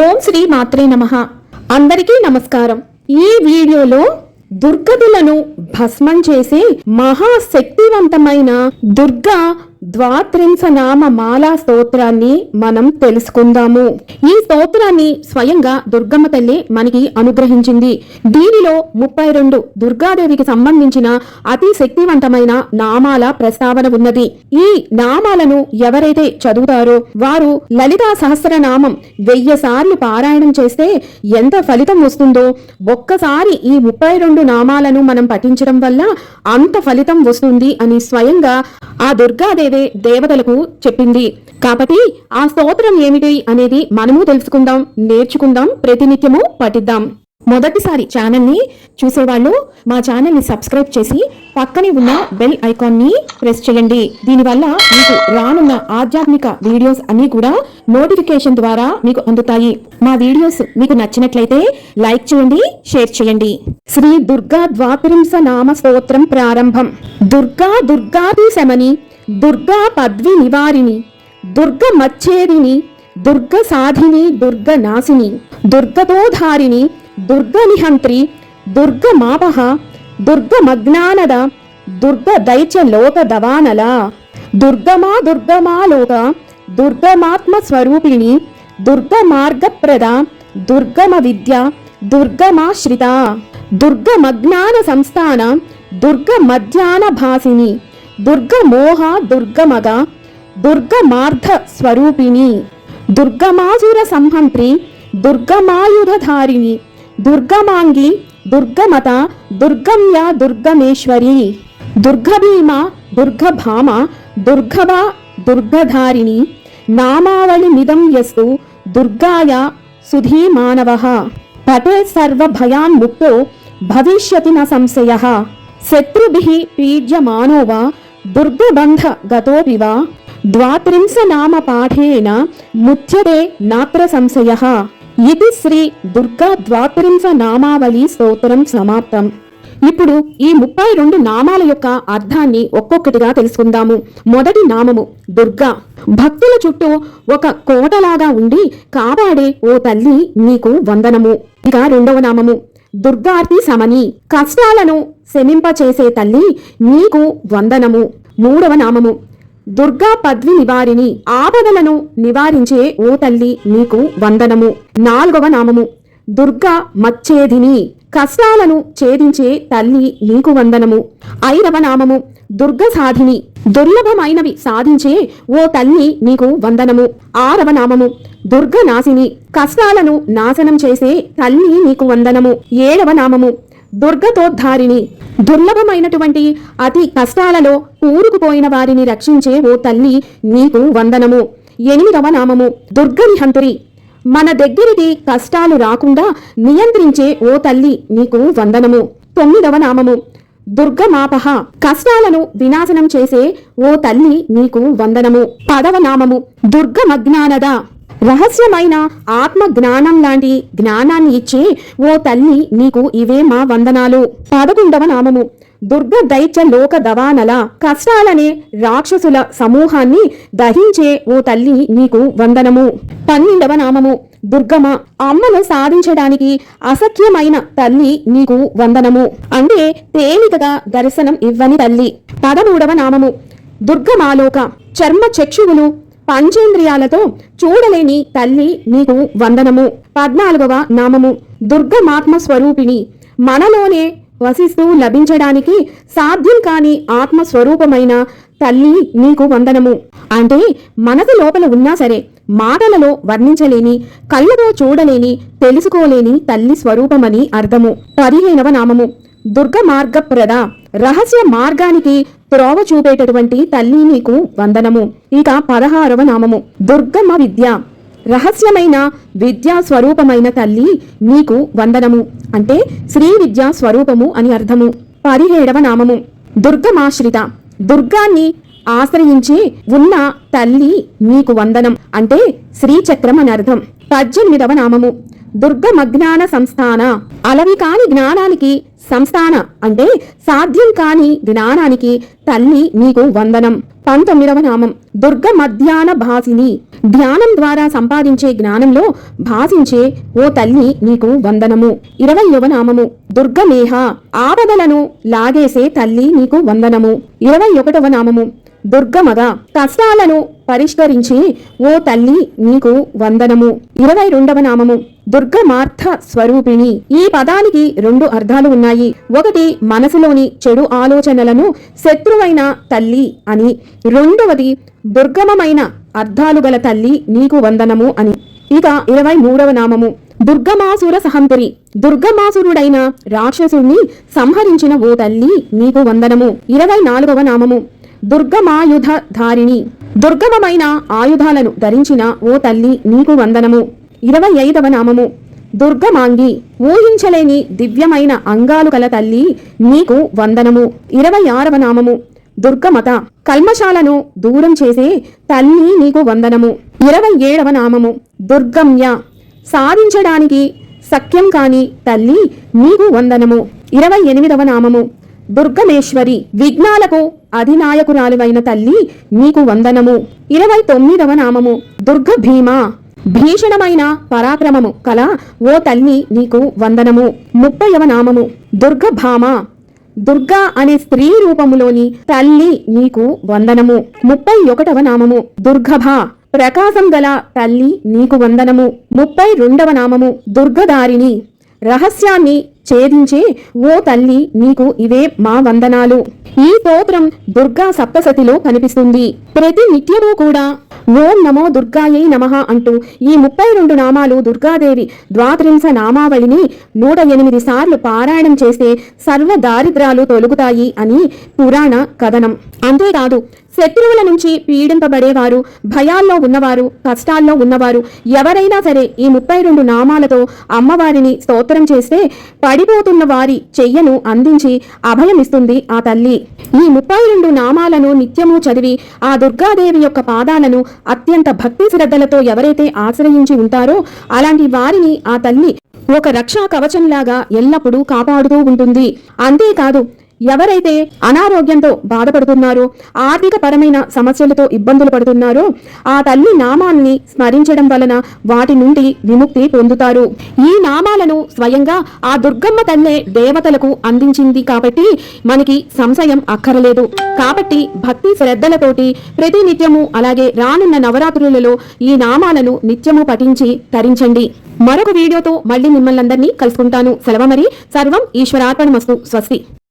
ఓం శ్రీ మాత్రే నమ. అందరికీ నమస్కారం. ఈ వీడియోలో దుర్గదులను భస్మం చేసే మహాశక్తివంతమైన దుర్గా ద్వాత్రింశ నామ మాలా స్తోత్రాన్ని మనం తెలుసుకుందాము. ఈ స్తోత్రాన్ని స్వయంగా దుర్గమ్మ తల్లి మనకి అనుగ్రహించింది. దీనిలో ముప్పై రెండు దుర్గాదేవికి సంబంధించిన అతి శక్తివంతమైన నామాల ప్రస్తావన ఉన్నది. ఈ నామాలను ఎవరైతే చదువుతారో వారు లలితా సహస్రనామం వెయ్యి సార్లు పారాయణం చేస్తే ఎంత ఫలితం వస్తుందో ఒక్కసారి ఈ ముప్పై రెండు నామాలను మనం పఠించడం వల్ల అంత ఫలితం వస్తుంది అని స్వయంగా ఆ దుర్గాదేవి దేవతలకు చెప్పింది. కాబట్టి ఆ స్తోత్రం ఏమిటి అనేది మనము తెలుసుకుందాం నేర్చుకుందాం ప్రతినిత్యము పఠిద్దాం. మొదటిసారి ఛానల్ని చూసేవాళ్ళు మా ఛానల్ని సబ్స్క్రైబ్ చేసి పక్కనే ఉన్న బెల్ ఐకాన్ని ప్రెస్ చేయండి. దీనివల్ల మీకు రానున్న ఆధ్యాత్మిక వీడియోస్ అన్ని కూడా నోటిఫికేషన్ ద్వారా మీకు అందుతాయి. మా వీడియోస్ మీకు నచ్చినట్లయితే లైక్ చేయండి షేర్ చేయండి. శ్రీ దుర్గా ద్వాపరింస నామ స్తోత్రం ప్రారంభం. దుర్గా దుర్గాది శమని దుర్గా పద్వి నివారిణి దుర్గ మచ్చేరిని దుర్గ సాధిని దుర్గ నాశిని దుర్గతోధారిణి దుర్గ నిహంత్రి దుర్గ మాపహ దుర్గ మగ్నానద దుర్గ దైత్య లోక దవానల దుర్గమా దుర్గమా లోక దుర్గమాత్మ స్వరూపిణి దుర్గ మార్గప్రద దుర్గమ విద్య దుర్గమాశ్రిత దుర్గమజ్ఞాన సంస్థాన దుర్గ మధ్యాహ్న భాసిని దుర్గమోహ దుర్గమగ దుర్గమార్ధ స్వరూపిణి దుర్గమాసుర సంహంత్రి దుర్గమాయుధధారిణి దుర్గమాంగి దుర్గమత దుర్గమ్య దుర్గమేశ్వరి దుర్గభీమ దుర్గభామ దుర్గవ దుర్గధారిణి నామావళి మిదం యస్తు దుర్గాయ సుధీమానవ పటే సర్వభయాన్ముక్తో భవిష్యతి న సంశయ. శత్రుభి పీడ్యమానో వా దుర్గబంధ గతోపి వా ద్వాత్రింశ నామ పాఠేన ముచ్యతే నాత్ర సంశయ ఇది శ్రీ దుర్గా ద్వాత్రింశ నామావళి స్తోత్రం సమాప్తం ఇప్పుడు ఈ ముప్పై రెండు నామాల యొక్క అర్థాన్ని ఒక్కొక్కటిగా తెలుసుకుందాము. మొదటి నామము దుర్గా. భక్తుల చుట్టూ ఒక కోటలాగా ఉండి కాపాడే ఓ తల్లి నీకు వందనము. ఇక రెండవ నామము దుర్గార్తి సమని కష్టాలను శమింపచేసే తల్లి నీకు వందనము. మూడవ నామము. దుర్గా పద్వి నివారిణి ఆపదలను నివారించే ఓ తల్లి నీకు వందనము. నాలుగవ నామము. దుర్గా మచ్చేదిని కష్టాలను ఛేదించే తల్లి నీకు వందనము. ఐదవ నామము. దుర్గ సాధిని దుర్లభమైనవి సాధించే ఓ తల్లి నీకు వందనము. ఆరవ నామము. దుర్గ నాశిని కష్టాలను నాశనం చేసే తల్లి నీకు వందనము ఏడవ నామము. దుర్గతోద్ధారిణి దుర్లభమైనటువంటి అతి కష్టాలలో ఊరుకుపోయిన వారిని రక్షించే ఓ తల్లి నీకు వందనము. ఎనిమిదవ నామము దుర్గనిహంతురి. మన దగ్గరికి కష్టాలు రాకుండా నియంత్రించే ఓ తల్లి నీకు వందనము. తొమ్మిదవ నామము దుర్గమాపహ. కష్టాలను వినాశనం చేసే ఓ తల్లి నీకు వందనము. పదవ నామము దుర్గమజ్ఞానద రహస్యమైన ఆత్మ జ్ఞానం లాంటి జ్ఞానాన్ని ఇచ్చే ఓ తల్లి నీకు ఇవే మా వందనాలు. పదకొండవ నామము. దుర్గ దైత్య లోక దవానల కష్టాలనే రాక్షసుల సమూహాన్ని దహించే ఓ తల్లి నీకు వందనము. పన్నెండవ నామము. దుర్గమ అమ్మను సాధించడానికి అసఖ్యమైన తల్లి నీకు వందనము. అంటే తేలికగా దర్శనం ఇవ్వని తల్లి. పదమూడవ నామము. దుర్గమాలోక చర్మ చక్షువులు పంచేంద్రియాలతో చూడలేని తల్లి నీకు వందనము. పద్నాలుగవ నామము. దుర్గమాత్మ స్వరూపిణి మనలోనే వసిస్తూ లభించడానికి సాధ్యం కాని ఆత్మ స్వరూపమైన తల్లి నీకు వందనము. అంటే మనసు లోపల ఉన్నా సరే మాటలలో వర్ణించలేని కళ్ళతో చూడలేని తెలుసుకోలేని తల్లి స్వరూపమని అర్థము. పదిహేనవ నామము. దుర్గ మార్గప్రద రహస్య మార్గానికి త్రోవ చూపేటటువంటి తల్లి నీకు వందనము. ఇక పదహారవ నామము. దుర్గమ్మ విద్య. రహస్యమైన విద్యా స్వరూపమైన తల్లి నీకు వందనము. అంటే శ్రీ విద్యా స్వరూపము అని అర్థము. పదిహేడవ నామము. దుర్గమాశ్రిత. దుర్గాన్ని ఆశ్రయించి ఉన్న తల్లి నీకు వందనం. అంటే శ్రీచక్రం అని అర్థం. పద్దెనిమిదవ నామము. దుర్గమజ్ఞాన సంస్థాన. అలవి కాని జ్ఞానానికి సంస్థాన అంటే సాధ్యం కాని జ్ఞానానికి తల్లి నీకు వందనం. పంతొమ్మిదవ నామం. దుర్గ మధ్యాహ్న భాసిని. ధ్యానం ద్వారా సంపాదించే జ్ఞానంలో భాసించే ఓ తల్లి నీకు వందనము. ఇరవయవ నామము. దుర్గమేహ. ఆపదలను లాగేసే తల్లి నీకు వందనము. ఇరవై ఒకటవ నామము. దుర్గమగా కష్టాలను పరిష్కరించి ఓ తల్లి నీకు వందనము. ఇరవై రెండవ నామము. దుర్గమార్థ స్వరూపిణి. ఈ పదానికి రెండు అర్థాలు ఉన్నాయి. ఒకటి మనసులోని చెడు ఆలోచనలను శత్రువైన తల్లి అని. రెండవది దుర్గమమైన అర్థాలు గల తల్లి నీకు వందనము అని. ఇక ఇరవై మూడవ నామము. దుర్గమాసుర సహంతురి. దుర్గమాసురుడైన రాక్షసుణ్ణి సంహరించిన ఓ తల్లి నీకు వందనము. ఇరవై నాలుగవ నామము. దుర్గమాయుధధారిణి. దుర్గమమైన ఆయుధాలను ధరించిన ఓ తల్లి నీకు వందనము. ఇరవై ఐదవ నామము. దుర్గమాంగి ఊహించలేని దివ్యమైన అంగాలు కల తల్లి నీకు వందనము. ఇరవై ఆరవ నామము. దుర్గమత కల్మశాలను దూరం చేసే తల్లి నీకు వందనము. ఇరవై ఏడవ నామము. దుర్గమ్య సాధించడానికి సఖ్యం కాని తల్లి నీకు వందనము. ఇరవై ఎనిమిదవ నామము. దుర్గమేశ్వరి విఘ్నాలకు అధినాయకురాలువైన తల్లి నీకు వందనము. ఇరవై తొమ్మిదవ నామము. దుర్గ భీమా భీషణమైన పరాక్రమము కల ఓ తల్లి నీకు వందనము. ముప్పైవ నామము. దుర్గ భామ దుర్గా అనే స్త్రీ రూపములోని తల్లి నీకు వందనము. ముప్పై ఒకటవ నామము. దుర్గభ. ప్రకాశం గల తల్లి నీకు వందనము. ముప్పై రెండవ నామము. దుర్గదారిణి రహస్యాన్ని ఛేదించే ఓ తల్లి నీకు ఇవే మా వందనాలు. ఈ స్తోత్రం దుర్గా సప్తసతిలో కనిపిస్తుంది. ప్రతి నిత్యము కూడా ఓం నమో దుర్గాయై నమః అంటూ ఈ ముప్పై రెండు నామాలు దుర్గాదేవి ద్వాత్రింశ నామావళిని నూట ఎనిమిది సార్లు పారాయణం చేస్తే సర్వ దారిద్రాలు తొలుగుతాయి అని పురాణ కథనం. అంతేకాదు శత్రువుల నుంచి పీడింపబడేవారు భయాల్లో ఉన్నవారు కష్టాల్లో ఉన్నవారు ఎవరైనా సరే ఈ ముప్పై రెండు నామాలతో అమ్మవారిని స్తోత్రం చేస్తే పడిపోతున్న వారి చెయ్యను అందించి అభయమిస్తుంది ఆ తల్లి. ఈ ముప్పై రెండు నామాలను నిత్యము చదివి ఆ దుర్గాదేవి యొక్క పాదాలను అత్యంత భక్తి శ్రద్ధలతో ఎవరైతే ఆశ్రయించి ఉంటారో అలాంటి వారిని ఆ తల్లి ఒక రక్షా కవచంలాగా ఎల్లప్పుడూ కాపాడుతూ ఉంటుంది. అంతేకాదు ఎవరైతే అనారోగ్యంతో బాధపడుతున్నారో ఆర్థిక పరమైన సమస్యలతో ఇబ్బందులు పడుతున్నారో ఆ తల్లి నామాన్ని స్మరించడం వలన వాటి నుండి విముక్తి పొందుతారు. ఈ నామాలను స్వయంగా ఆ దుర్గమ్మ తల్లే దేవతలకు అందించింది కాబట్టి మనకి సంశయం అక్కరలేదు. కాబట్టి భక్తి శ్రద్ధలతోటి ప్రతి నిత్యము అలాగే రానున్న నవరాత్రులలో ఈ నామాలను నిత్యము పఠించి తరించండి. మరొక వీడియోతో మళ్ళీ మిమ్మల్ని అందరినీ కలుసుకుంటాను. సెలవు మరి. సర్వం ఈశ్వరార్పణమస్తు. స్వస్తి.